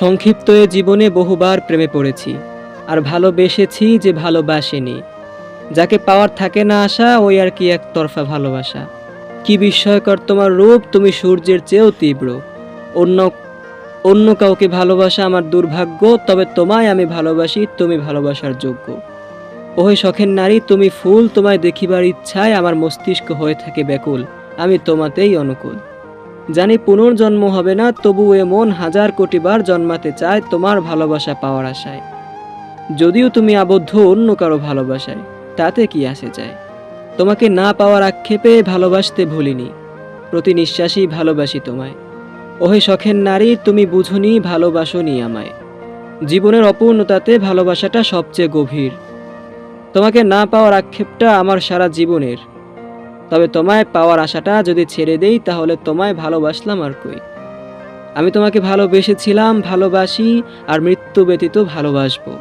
সংক্ষিপ্ত এ জীবনে বহুবার প্রেমে পড়েছি, আর ভালোবেসেছি যে ভালোবাসেনি। যাকে পাওয়ার থাকে না আশা, ওই আর কি একতরফা ভালোবাসা। কি বিস্ময়কর তোমার রূপ, তুমি সূর্যের চেয়েও তীব্র। অন্য অন্য কাউকে ভালোবাসা আমার দুর্ভাগ্য, তবে তোমায় আমি ভালোবাসি, তুমি ভালোবাসার যোগ্য। ওহে শখের নারী, তুমি ফুল, তোমায় দেখিবার ইচ্ছায় আমার মস্তিষ্ক হয়ে থাকে ব্যাকুল, আমি তোমাতেই অনুকূল। জানি পুনর্জন্ম হবে না, তবু এ মন হাজার কোটিবার জন্মাতে চায় তোমার ভালোবাসা পাওয়ার আশায়। যদিও তুমি আবদ্ধ অন্য কারও ভালোবাসায়, তাতে কি আসে যায় তোমাকে না পাওয়ার আক্ষেপে ভালোবাসতে ভুলিনি, প্রতি নিঃশ্বাসেই ভালোবাসি তোমায়। ওহে শখের নারী, তুমি বুঝনি, ভালোবাসনি আমায়। জীবনের অপূর্ণতাতে ভালোবাসাটা সবচেয়ে গভীর। তোমাকে না পাওয়ার আক্ষেপটা আমার সারা জীবনের। তবে তোমায় পাওয়ার আশাটা যদি ছেড়ে দেই, তাহলে তোমায় ভালোবাসলাম আর কই? আমি তোমাকে ভালোবেসেছিলাম, ভালোবাসি, আর মৃত্যু ব্যতীত ভালোবাসবো।